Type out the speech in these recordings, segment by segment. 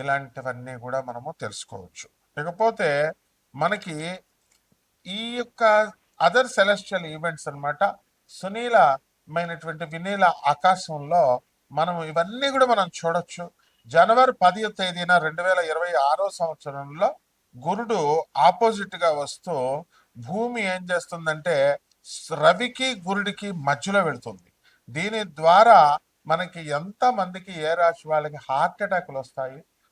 ఇలాంటివన్నీ కూడా మనము తెలుసుకోవచ్చు. ఇకపోతే మనకి ఈ యొక్క అదర్ సెలెస్టియల్ ఈవెంట్స్ అనమాట సునీలమైనటువంటి వినీల ఆకాశంలో మనం ఇవన్నీ కూడా మనం చూడొచ్చు. జనవరి పదివ తేదీన రెండు వేల ఇరవై ఆరో సంవత్సరంలో గురుడు ఆపోజిట్గా వస్తూ భూమి ఏం చేస్తుందంటే రవికి గురుడికి మధ్యలో వెళుతుంది. దీని ద్వారా మనకి ఎంతమందికి ఏ రాశి వాళ్ళకి హార్ట్ అటాక్లు వస్తాయి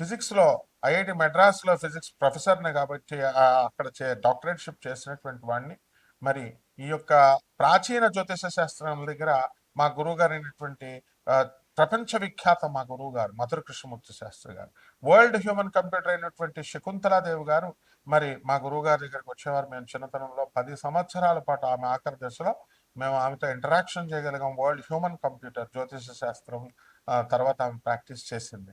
ఫిజిక్స్లో ఐఐటి మెడ్రాస్లో ఫిజిక్స్ ప్రొఫెసర్ని కాబట్టి అక్కడ చే డాక్టరేట్షిప్ చేసినటువంటి వాడిని. మరి ఈ యొక్క ప్రాచీన జ్యోతిష శాస్త్రం దగ్గర మా గురువు గారు అయినటువంటి ప్రపంచ విఖ్యాత మా గురువు గారు మధుర కృష్ణమూర్తి శాస్త్రి గారు. వరల్డ్ హ్యూమన్ కంప్యూటర్ అయినటువంటి శకుంతలాదేవి గారు మరి మా గురువు గారి దగ్గరికి వచ్చేవారు. మేము చిన్నతనంలో పది సంవత్సరాల పాటు ఆమె ఆఖరి దశలో మేము ఆమెతో ఇంటరాక్షన్ చేయగలిగాం. వరల్డ్ హ్యూమన్ కంప్యూటర్ జ్యోతిష శాస్త్రం తర్వాత ఆమె ప్రాక్టీస్ చేసింది.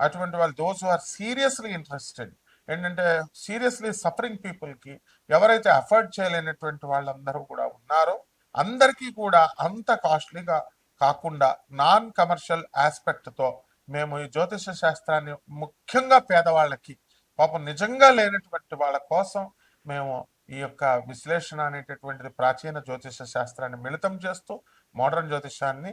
అటువంటి వాళ్ళు దోస్ ఆర్ సీరియస్లీ ఇంట్రెస్టెడ్ ఏంటంటే సీరియస్లీ సఫరింగ్ పీపుల్కి ఎవరైతే అఫోర్డ్ చేయలేనటువంటి వాళ్ళందరూ కూడా ఉన్నారో అందరికీ కూడా అంత కాస్ట్లీగా కాకుండా నాన్ కమర్షియల్ ఆస్పెక్ట్తో మేము ఈ జ్యోతిష శాస్త్రాన్ని ముఖ్యంగా పేదవాళ్ళకి పాపం నిజంగా లేనటువంటి వాళ్ళ కోసం మేము ఈ యొక్క విశ్లేషణ అనేటటువంటిది ప్రాచీన జ్యోతిష శాస్త్రాన్ని మిళితం చేస్తూ మోడర్న్ జ్యోతిషాన్ని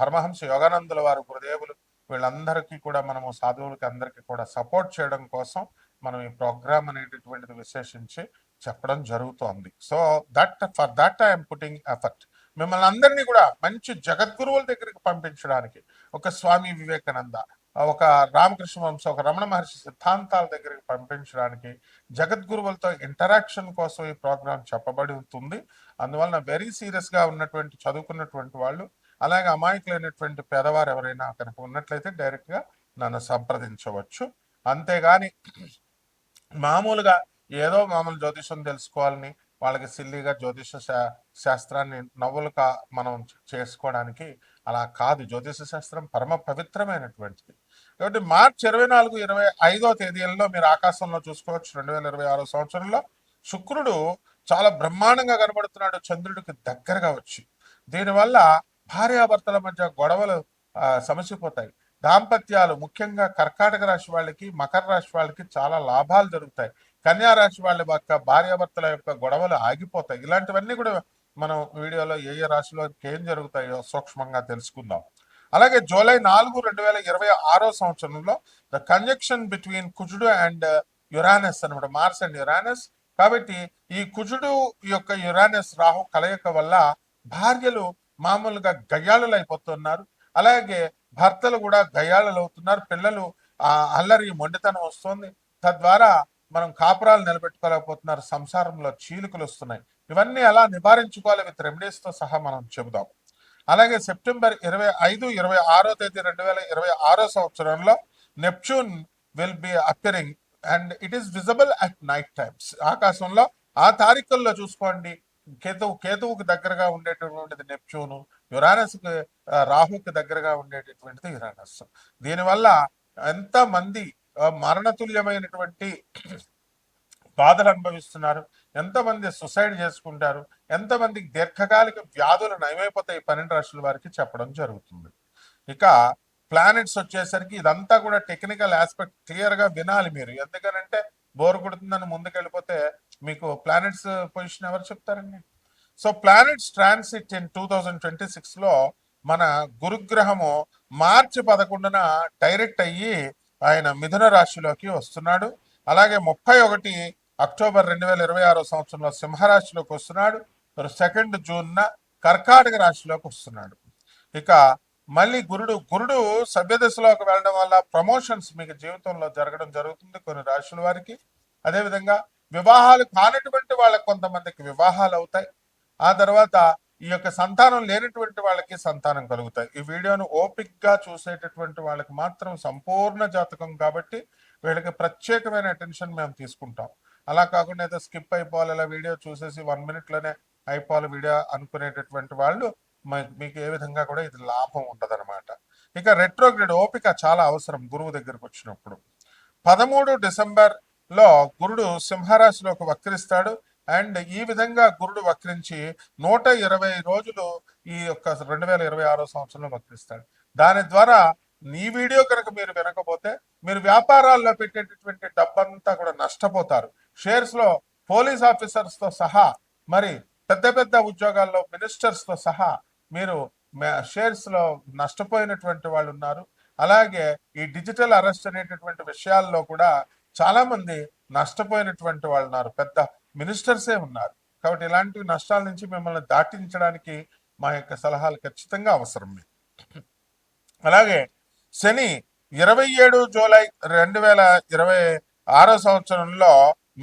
పరమహంస యోగానందుల వారు గురుదేవులు వీళ్ళందరికీ కూడా మనము సాధువులకి అందరికీ కూడా సపోర్ట్ చేయడం కోసం మనం ఈ ప్రోగ్రామ్ అనేటటువంటిది విశేషించి చెప్పడం జరుగుతోంది. So that for that I'm putting effort. మిమ్మల్ని అందరినీ కూడా మంచి జగద్గురువుల దగ్గరికి పంపించడానికి ఒక స్వామి వివేకానంద ఒక రామకృష్ణ వంశ ఒక రమణ మహర్షి సిద్ధాంతాల దగ్గరికి పంపించడానికి జగద్గురువులతో ఇంటరాక్షన్ కోసం ఈ ప్రోగ్రాం చెప్పబడి ఉంటుంది. అందువలన వెరీ సీరియస్గా ఉన్నటువంటి చదువుకున్నటువంటి వాళ్ళు అలాగే అమాయకులైనటువంటి పేదవారు ఎవరైనా కనుక ఉన్నట్లయితే డైరెక్ట్గా నన్ను సంప్రదించవచ్చు. అంతేగాని మామూలుగా ఏదో మామూలు జ్యోతిషం తెలుసుకోవాలని వాళ్ళకి సిల్లీగా జ్యోతిష శా- శాస్త్రాన్ని నవ్వులుగా మనం చేసుకోవడానికి అలా కాదు. జ్యోతిష శాస్త్రం పరమ పవిత్రమైనటువంటిది. కాబట్టి మార్చి ఇరవై నాలుగు ఇరవై ఐదో తేదీలలో మీరు ఆకాశంలో చూసుకోవచ్చు. రెండు వేల ఇరవై ఆరో సంవత్సరంలో శుక్రుడు చాలా బ్రహ్మాండంగా కనబడుతున్నాడు. చంద్రుడికి దగ్గరగా వచ్చి. దీనివల్ల భార్యాభర్తల మధ్య గొడవలు సమసిపోతాయి. దాంపత్యాలు ముఖ్యంగా కర్కాటక రాశి వాళ్ళకి మకర రాశి వాళ్ళకి చాలా లాభాలు జరుగుతాయి. కన్యా రాశి వాళ్ళ యొక్క భార్యాభర్తల యొక్క గొడవలు ఆగిపోతాయి. ఇలాంటివన్నీ కూడా మనం వీడియోలో ఏ ఏ రాశిలో ఏం జరుగుతాయో సూక్ష్మంగా తెలుసుకుందాం. అలాగే జూలై నాలుగు రెండు వేల ఇరవై ఆరో సంవత్సరంలో ద కంజక్షన్ బిట్వీన్ కుజుడు అండ్ యురానస్ అనమాట మార్స్ అండ్ యురానస్. కాబట్టి ఈ కుజుడు యొక్క యురానస్ రాహు కలయిక వల్ల భార్యలు మామూలుగా గయ్యాళులు అయిపోతున్నారు అలాగే భర్తలు కూడా గయ్యాళులు అవుతున్నారు పిల్లలు ఆ అల్లరి మొండితనం వస్తుంది. తద్వారా మనం కాపురాలు నిలబెట్టుకోలేకపోతున్నారు. సంసారంలో చీలికలు వస్తున్నాయి. ఇవన్నీ ఎలా నివారించుకోవాలి విత్ రెమెడీస్తో సహా మనం చెబుదాం. అలాగే సెప్టెంబర్ ఇరవై ఐదు ఇరవై ఆరో తేదీ రెండు వేల ఇరవై ఆరో సంవత్సరంలో Neptune will be appearing and it is visible at night times ఆకాశంలో ఆ తారీఖుల్లో చూసుకోండి. కేతువు కేతువుకు దగ్గరగా ఉండేటటువంటిది నెప్ట్యూను యురానస్కి రాహుకి దగ్గరగా ఉండేటటువంటిది యురానస్. దీనివల్ల ఎంతమంది మరణతుల్యమైనటువంటి బాధలు అనుభవిస్తున్నారు ఎంతమంది సుసైడ్ చేసుకుంటారు ఎంతమందికి దీర్ఘకాలిక వ్యాధులు నయమైపోతాయి పన్నెండు రాష్ట్రాల వారికి చెప్పడం జరుగుతుంది. ఇక ప్లానెట్స్ వచ్చేసరికి ఇదంతా కూడా టెక్నికల్ ఆస్పెక్ట్ క్లియర్గా వినాలి మీరు. ఎందుకనంటే బోర్ కొడుతుందని ముందుకెళ్ళిపోతే మీకు ప్లానెట్స్ పొజిషన్ ఎవరు చెప్తారండి? So planets transit in two thousand twenty సిక్స్లో మన గురుగ్రహము మార్చి పదకొండున డైరెక్ట్ అయ్యి ఆయన మిథున రాశిలోకి వస్తున్నాడు. అలాగే ముప్పై ఒకటి అక్టోబర్ రెండు వేల ఇరవై ఆరో సంవత్సరంలో సింహరాశిలోకి వస్తున్నాడు. సెకండ్ జూన్న కర్కాటక రాశిలోకి వస్తున్నాడు. ఇక మళ్ళీ గురుడు గురుడు సభ్యదశలోకి వెళ్ళడం వల్ల ప్రమోషన్స్ మీకు జీవితంలో జరగడం జరుగుతుంది కొన్ని రాశుల వారికి. అదేవిధంగా వివాహాలు కానటువంటి వాళ్ళకి కొంతమందికి వివాహాలు అవుతాయి. ఆ తర్వాత ఈ యొక్క సంతానం లేనటువంటి వాళ్ళకి సంతానం కలుగుతాయి. ఈ వీడియోను ఓపిక్గా చూసేటటువంటి వాళ్ళకి మాత్రం సంపూర్ణ జాతకం కాబట్టి వీళ్ళకి ప్రత్యేకమైన అటెన్షన్ మేము తీసుకుంటాం. అలా కాకుండా ఏదో స్కిప్ అయిపోవాలి ఇలా వీడియో చూసేసి వన్ మినిట్లోనే లోనే అయిపోవాలి వీడియో అనుకునేటటువంటి వాళ్ళు మీకు ఏ విధంగా కూడా ఇది లాభం ఉండదన్నమాట ఇక రెట్రోగ్రేడ్ ఓపిక చాలా అవసరం గురువు దగ్గరకు వచ్చినప్పుడు. పదమూడు డిసెంబర్లో గురుడు సింహరాశిలోకి వక్రిస్తాడు అండ్ ఈ విధంగా గురుడు వక్రించి నూట ఇరవై రోజులు ఈ యొక్క రెండు వేల ఇరవై ఆరో సంవత్సరంలో వక్రిస్తాడు. దాని ద్వారా ఈ వీడియో కనుక మీరు వినకపోతే మీరు వ్యాపారాల్లో పెట్టేటటువంటి డబ్బంతా కూడా నష్టపోతారు. షేర్స్లో పోలీస్ ఆఫీసర్స్తో సహా మరి పెద్ద పెద్ద ఉద్యోగాల్లో మినిస్టర్స్తో సహా మీరు షేర్స్లో నష్టపోయినటువంటి వాళ్ళు ఉన్నారు. అలాగే ఈ డిజిటల్ అరెస్ట్ అనేటటువంటి విషయాల్లో కూడా చాలా మంది నష్టపోయినటువంటి వాళ్ళు ఉన్నారు. పెద్ద మినిస్టర్సే ఉన్నారు. కాబట్టి ఇలాంటి నష్టాల నుంచి మిమ్మల్ని దాటించడానికి మా యొక్క సలహాలు ఖచ్చితంగా అవసరం మీకు. అలాగే శని ఇరవై ఏడు జూలై రెండు వేల ఇరవై ఆరో సంవత్సరంలో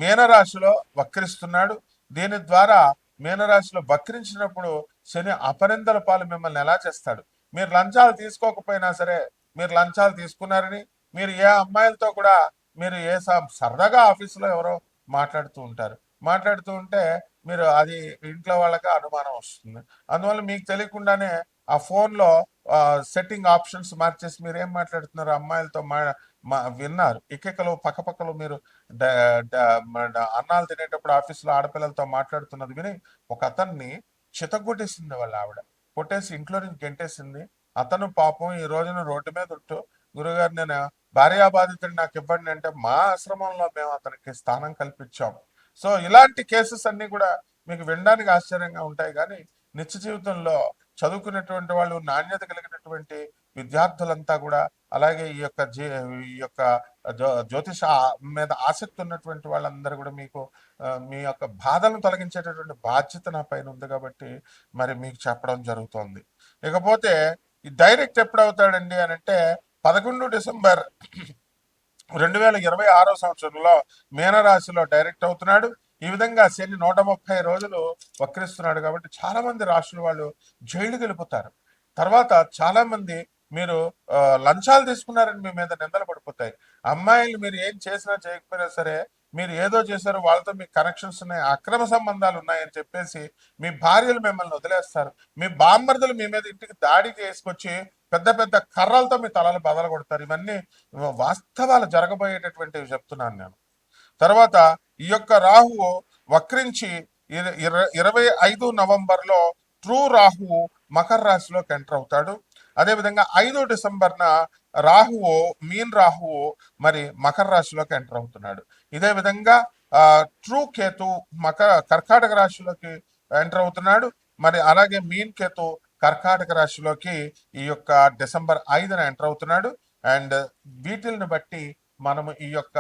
మీనరాశిలో వక్రిస్తున్నాడు. దీని ద్వారా మీనరాశిలో వక్రించినప్పుడు శని అపనిందల పాలు మిమ్మల్ని ఎలా చేస్తాడు? మీరు లంచాలు తీసుకోకపోయినా సరే మీరు లంచాలు తీసుకున్నారని మీరు ఏ అమ్మాయిలతో కూడా మీరు ఏ స- సరదాగా ఆఫీసులో ఎవరో మాట్లాడుతూ ఉంటారు. మాట్లాడుతూ ఉంటే మీరు అది ఇంట్లో వాళ్ళకి అనుమానం వస్తుంది. అందువల్ల మీకు తెలియకుండానే ఆ ఫోన్లో సెట్టింగ్ ఆప్షన్స్ మార్చేసి మీరు ఏం మాట్లాడుతున్నారు? అమ్మాయిలతో మా విన్నారు. ఇకెకలు పక్కపక్కలు మీరు అన్నాలు తినేటప్పుడు ఆఫీస్లో ఆడపిల్లలతో మాట్లాడుతున్నది విని ఒక అతన్ని చితగొట్టేసింది వాళ్ళ ఆవిడ. కొట్టేసి ఇంట్లో నుంచి గెంటేసింది. అతను పాపం ఈ రోజున రోడ్డు మీద ఉంటూ గురుగారు నేను భార్యాబాధితుడు నాకు ఇవ్వండి అంటే మా ఆశ్రమంలో మేము అతనికి స్థానం కల్పించాము సో ఇలాంటి కేసెస్ అన్ని కూడా మీకు వినడానికి ఆశ్చర్యంగా ఉంటాయి. కానీ నిత్య జీవితంలో చదువుకునేటువంటి వాళ్ళు నాణ్యత కలిగినటువంటి విద్యార్థులంతా కూడా అలాగే ఈ యొక్క జీ ఈ యొక్క జ్యోతిష మీద ఆసక్తి ఉన్నటువంటి వాళ్ళందరూ కూడా మీకు మీ యొక్క బాధలను తొలగించేటటువంటి బాధ్యత నా పైన ఉంది కాబట్టి మరి మీకు చెప్పడం జరుగుతోంది. ఇకపోతే ఈ డైరెక్ట్ ఎప్పుడు అవుతాడండి అని అంటే పదకొండు డిసెంబర్ రెండు వేల ఇరవై ఆరో సంవత్సరంలో మీనరాశిలో డైరెక్ట్ అవుతున్నాడు. ఈ విధంగా శని నూట ముప్పై రోజులు వక్రిస్తున్నాడు కాబట్టి చాలా మంది రాశుల వాళ్ళు జైలుకి వెళ్ళిపోతారు. తర్వాత చాలా మంది మీరు లంచాలు తీసుకున్నారని మీ మీద నిందలు పడిపోతాయి. అమ్మాయిలు మీరు ఏం చేసినా చేయకపోయినా సరే మీరు ఏదో చేశారు వాళ్ళతో మీకు కనెక్షన్స్ ఉన్నాయి అక్రమ సంబంధాలు ఉన్నాయని చెప్పేసి మీ భార్యలు మిమ్మల్ని వదిలేస్తారు. మీ బామ్మర్దులు మీ మీద ఇంటికి దాడి చేసుకొచ్చి పెద్ద పెద్ద కర్రలతో మీ తలలు బదలు కొడతారు. ఇవన్నీ వాస్తవాలు జరగబోయేటటువంటివి చెప్తున్నాను నేను. తర్వాత ఈ యొక్క రాహువు వక్రించి ఇరవై ఐదు నవంబర్లో ట్రూ రాహువు మకర రాశిలోకి ఎంటర్ అవుతాడు. అదేవిధంగా ఐదో డిసెంబర్న రాహువు మీన్ రాహువు మరి మకర రాశిలోకి ఎంటర్ అవుతున్నాడు. ఇదే విధంగా ట్రూ కేతు మకర కర్కాటక రాశిలోకి ఎంటర్ అవుతున్నాడు. మరి అలాగే మీన్ కేతు కర్కాటక రాశిలోకి ఈ యొక్క డిసెంబర్ ఐదున ఎంటర్ అవుతున్నాడు. అండ్ వీటిల్ని బట్టి మనము ఈ యొక్క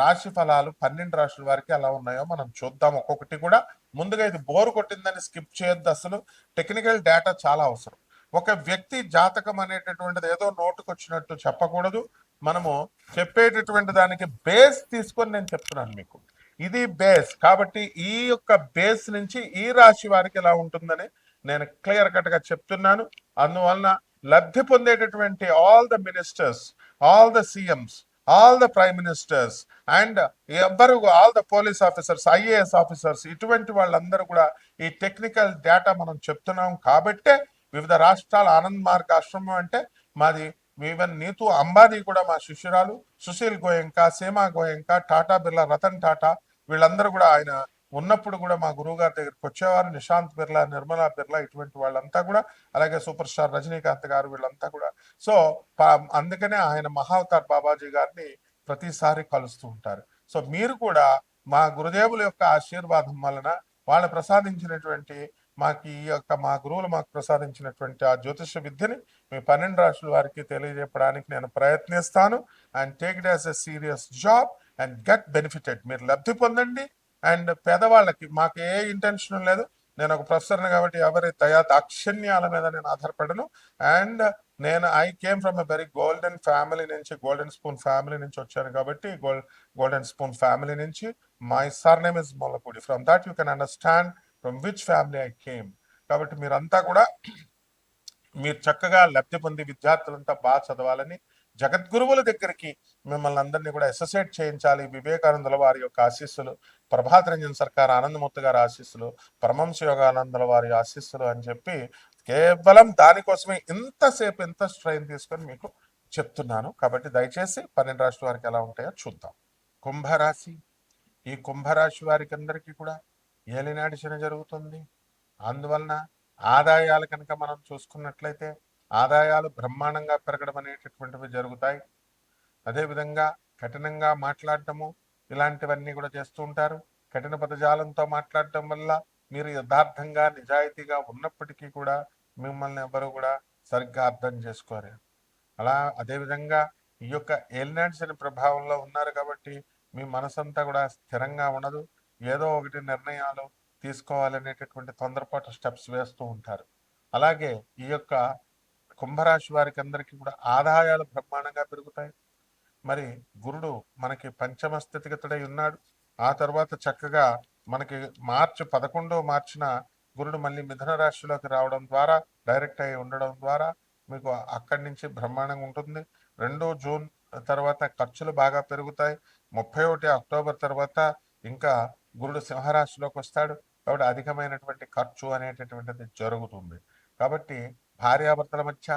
రాశి ఫలాలు పన్నెండు రాశుల వారికి ఎలా ఉన్నాయో మనం చూద్దాం. ఒక్కొక్కటి కూడా ముందుగా ఇది బోరు కొట్టిందని స్కిప్ చేయొద్దు అసలు. టెక్నికల్ డేటా చాలా అవసరం. ఒక వ్యక్తి జాతకం అనేటటువంటిది ఏదో నోటుకు వచ్చినట్టు చెప్పకూడదు. మనము చెప్పేటటువంటి దానికి బేస్ తీసుకొని నేను చెప్తున్నాను మీకు. ఇది బేస్ కాబట్టి ఈ యొక్క బేస్ నుంచి ఈ రాశి వారికి ఎలా ఉంటుందని నేను క్లియర్ కట్గా చెప్తున్నాను. అందువలన లబ్ధి పొందేటటువంటి all the ministers all the CMs all the prime ministers and ఎవ్వరు all the police officers IAS officers ఇటువంటి వాళ్ళందరూ కూడా ఈ టెక్నికల్ డేటా మనం చెప్తున్నాం కాబట్టే వివిధ రాష్ట్రాల ఆనంద్ మార్గ్ ఆశ్రమం అంటే మాది ఈవెన్ నీతూ అంబానీ కూడా మా శిష్యురాలు సుశీల్ గోయంక సీమా గోయంక టాటా బిర్లా రతన్ టాటా వీళ్ళందరూ కూడా ఆయన ఉన్నప్పుడు కూడా మా గురువు గారి దగ్గరికి వచ్చేవారు. నిశాంత్ బిర్లా నిర్మలా బిర్లా ఇటువంటి వాళ్ళంతా కూడా అలాగే సూపర్ స్టార్ రజనీకాంత్ గారు వీళ్ళంతా కూడా. సో పా- అందుకనే ఆయన మహావతార్ బాబాజీ గారిని ప్రతిసారి కలుస్తూ ఉంటారు. సో మీరు కూడా మా గురుదేవుల యొక్క ఆశీర్వాదం వలన వాళ్ళు ప్రసాదించినటువంటి మాకు ఈ యొక్క మా గురువులు మాకు ప్రసాదించినటువంటి ఆ జ్యోతిష విద్యని మీ పన్నెండు రాష్ట్రాల వారికి తెలియజెప్పడానికి నేను ప్రయత్నిస్తాను. And take it as a serious job and get benefited మీరు లబ్ధి పొందండి. అండ్ పేదవాళ్ళకి మాకు ఏ ఇంటెన్షన్ లేదు. నేను ఒక ప్రొఫెసర్ని కాబట్టి ఎవరి దయా దాక్షిణ్యాల మీద నేను ఆధారపడను. అండ్ నేను I came from a very golden family నుంచి గోల్డెన్ స్పూన్ ఫ్యామిలీ నుంచి వచ్చాను కాబట్టి గోల్డ్ గోల్డెన్ స్పూన్ ఫ్యామిలీ నుంచి. My surname is Mollapudi from that you can understand from which family I came కాబట్టి మీరంతా కూడా మీరు చక్కగా లబ్ధి పొంది విద్యార్థులంతా బాగా చదవాలని జగద్గురువుల దగ్గరికి మిమ్మల్ని అందరినీ కూడా అసోసియేట్ చేయించాలి. వివేకానందుల వారి యొక్క ఆశీస్సులు ప్రభాత్ రంజన్ సర్కార్ ఆనందమూర్తి గారి ఆశీస్సులు పరమంశ యోగానందుల వారి ఆశీస్సులు అని చెప్పి కేవలం దానికోసమే ఇంతసేపు ఎంత స్ట్రైన్ తీసుకొని మీకు చెప్తున్నాను. కాబట్టి దయచేసి పన్నెండు రాష్ట్ర వారికి ఎలా ఉంటాయో చూద్దాం. కుంభరాశి. ఈ కుంభరాశి వారికి అందరికీ కూడా ఏలినాటి శని జరుగుతుంది. అందువలన ఆదాయాలు కనుక మనం చూసుకున్నట్లయితే ఆదాయాలు బ్రహ్మాండంగా పెరగడం అనేటటువంటివి జరుగుతాయి. అదేవిధంగా కఠినంగా మాట్లాడటము ఇలాంటివన్నీ కూడా చేస్తూ ఉంటారు. కఠిన పదజాలంతో మాట్లాడటం వల్ల మీరు యథార్థంగా నిజాయితీగా ఉన్నప్పటికీ కూడా మిమ్మల్ని ఎవరు కూడా సరిగ్గా అర్థం చేసుకోరు. అలా అదేవిధంగా ఈ యొక్క ఏలినాటి శని ప్రభావంలో ఉన్నారు కాబట్టి మీ మనసంతా కూడా స్థిరంగా ఉండదు. ఏదో ఒకటి నిర్ణయాలు తీసుకోవాలనేటటువంటి తొందరపాటు స్టెప్స్ వేస్తూ ఉంటారు. అలాగే ఈ యొక్క కుంభరాశి వారికి అందరికీ కూడా ఆదాయాలు బ్రహ్మాండంగా పెరుగుతాయి. మరి గురుడు మనకి పంచమ స్థితిగతుడై ఉన్నాడు. ఆ తర్వాత చక్కగా మనకి మార్చి పదకొండో మార్చిన గురుడు మళ్ళీ మిథున రాశిలోకి రావడం ద్వారా డైరెక్ట్ అయి ఉండడం ద్వారా మీకు అక్కడి నుంచి బ్రహ్మాండంగా ఉంటుంది. రెండో జూన్ తర్వాత ఖర్చులు బాగా పెరుగుతాయి. ముప్పై ఒకటి అక్టోబర్ తర్వాత ఇంకా గురుడు సింహరాశిలోకి వస్తాడు కాబట్టి అధికమైనటువంటి ఖర్చు అనేటటువంటిది జరుగుతుంది. కాబట్టి భార్యాభర్తల మధ్య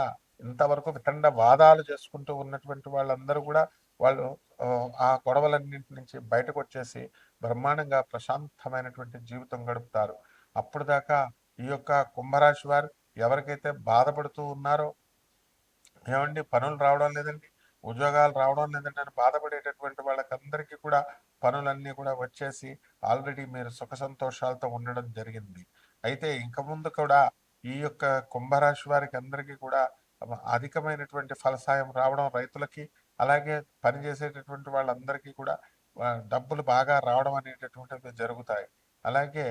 ఇంతవరకు వితండ వాదాలు చేసుకుంటూ ఉన్నటువంటి వాళ్ళందరూ కూడా వాళ్ళు ఆ, గొడవలన్నింటి నుంచి బయటకు వచ్చేసి బ్రహ్మాండంగా ప్రశాంతమైనటువంటి జీవితం గడుపుతారు. అప్పుడు దాకా ఈ యొక్క కుంభరాశి వారు ఎవరికైతే బాధపడుతూ ఉన్నారో ఏమండి పనులు రావడం లేదండి ఉద్యోగాలు రావడం లేదండి అని బాధపడేటటువంటి వాళ్ళకందరికీ కూడా పనులన్నీ కూడా వచ్చేసి ఆల్రెడీ మీరు సుఖ సంతోషాలతో ఉండడం జరిగింది. అయితే ఇంక ముందు కూడా ఈ యొక్క కుంభరాశి వారికి అందరికీ కూడా అధికమైనటువంటి ఫలసాయం రావడం రైతులకి అలాగే పనిచేసేటటువంటి వాళ్ళందరికీ కూడా డబ్బులు బాగా రావడం అనేటటువంటివి జరుగుతాయి. అలాగే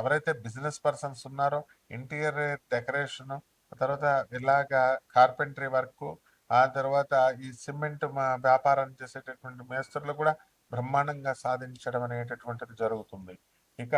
ఎవరైతే బిజినెస్ పర్సన్స్ ఉన్నారో ఇంటీరియర్ డెకరేషన్ తర్వాత ఇలాగా కార్పెంటరీ వర్క్ ఆ తర్వాత ఈ సిమెంట్ మా- వ్యాపారం చేసేటటువంటి మేస్త్రులు కూడా బ్రహ్మాండంగా సాధించడం అనేటటువంటిది జరుగుతుంది. ఇక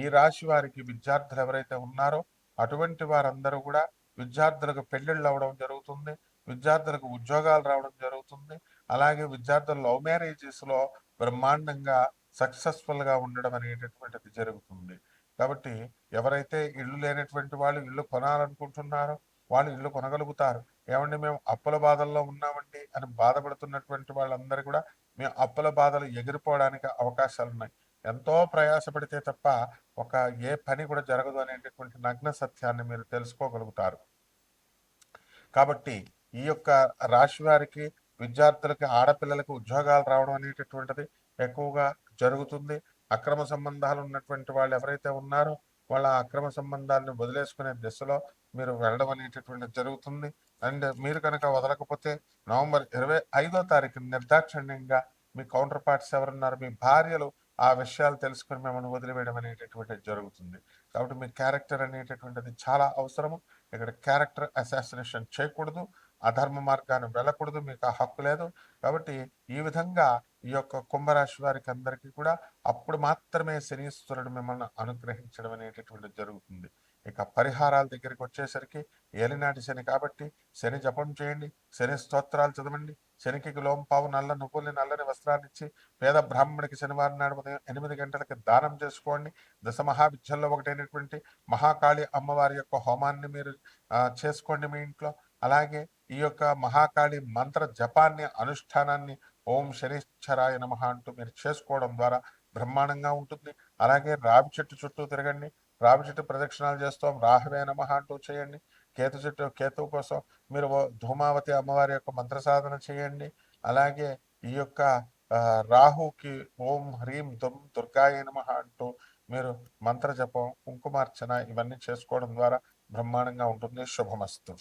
ఈ రాశి వారికి విద్యార్థులు ఎవరైతే ఉన్నారో అటువంటి వారందరూ కూడా విద్యార్థులకు పెళ్ళిళ్ళు అవ్వడం జరుగుతుంది. విద్యార్థులకు ఉద్యోగాలు రావడం జరుగుతుంది. అలాగే విద్యార్థులు లవ్ మ్యారేజెస్లో బ్రహ్మాండంగా సక్సెస్ఫుల్గా ఉండడం అనేటటువంటిది జరుగుతుంది. కాబట్టి ఎవరైతే ఇల్లు లేనటువంటి వాళ్ళు ఇల్లు కొనాలనుకుంటున్నారో వాళ్ళు ఇల్లు కొనగలుగుతారు. ఏమండి మేము అప్పుల బాధల్లో ఉన్నామండి అని బాధపడుతున్నటువంటి వాళ్ళందరూ కూడా మేము అప్పుల బాధలు ఎగిరిపోవడానికి అవకాశాలు ఉన్నాయి ఎంతో ప్రయాసపడితే తప్ప ఒక ఏ పని కూడా జరగదు అనేటటువంటి నగ్న సత్యాన్ని మీరు తెలుసుకోగలుగుతారు. కాబట్టి ఈ యొక్క రాశి వారికి విద్యార్థులకి ఆడపిల్లలకు ఉద్యోగాలు రావడం అనేటటువంటిది ఎక్కువగా జరుగుతుంది. అక్రమ సంబంధాలు ఉన్నటువంటి వాళ్ళు ఎవరైతే ఉన్నారో వాళ్ళ అక్రమ సంబంధాలను వదిలేసుకునే దిశలో మీరు వెళ్ళడం అనేటటువంటిది జరుగుతుంది. అండ్ మీరు కనుక వదలకపోతే నవంబర్ ఇరవై ఐదో తారీఖు నిర్దాక్షిణ్యంగా మీ కౌంటర్ పార్ట్స్ ఎవరున్నారు మీ భార్యలు ఆ విషయాలు తెలుసుకుని మిమ్మల్ని వదిలివేయడం అనేటటువంటిది జరుగుతుంది. కాబట్టి మీ క్యారెక్టర్ అనేటటువంటిది చాలా అవసరము. ఇక్కడ క్యారెక్టర్ అసాసినేషన్ చేయకూడదు. అధర్మ మార్గాన్ని వెళ్ళకూడదు. మీకు ఆ హక్కు లేదు. కాబట్టి ఈ విధంగా ఈ యొక్క కుంభరాశి వారికి అందరికీ కూడా అప్పుడు మాత్రమే శనీశ్వరుడు మిమ్మల్ని అనుగ్రహించడం అనేటటువంటిది జరుగుతుంది. ఇక పరిహారాల దగ్గరికి వచ్చేసరికి ఏలినాటి శని కాబట్టి శని జపం చేయండి శని స్తోత్రాలు చదవండి శనికి లోంపావు నల్ల నువ్వుల్ని నల్లని వస్త్రాన్ని ఇచ్చి పేద బ్రాహ్మణికి శనివారం నాడు ఉదయం ఎనిమిది గంటలకి దానం చేసుకోండి. దశ మహావిద్యల్లో ఒకటైనటువంటి మహాకాళి అమ్మవారి యొక్క హోమాన్ని మీరు చేసుకోండి మీ ఇంట్లో. అలాగే ఈ యొక్క మహాకాళి మంత్ర జపాన్ని అనుష్ఠానాన్ని ఓం శనిశ్చరాయ నమ అంటూ మీరు చేసుకోవడం ద్వారా బ్రహ్మాండంగా ఉంటుంది. అలాగే రావి చెట్టు చుట్టూ తిరగండి. రావి చెట్టు ప్రదక్షిణాలు చేస్తాం. రాహవే నమ అంటూ చేయండి. కేతు చెట్టు కేతువు కోసం మీరు ఓ ధూమావతి అమ్మవారి యొక్క మంత్ర సాధన చేయండి. అలాగే ఈ యొక్క రాహుకి ఓం హ్రీం దుమ్ దుర్గాయ నమ అంటూ మీరు మంత్ర జపం కుంకుమార్చన ఇవన్నీ చేసుకోవడం ద్వారా బ్రహ్మాండంగా ఉంటుంది. శుభమస్తు.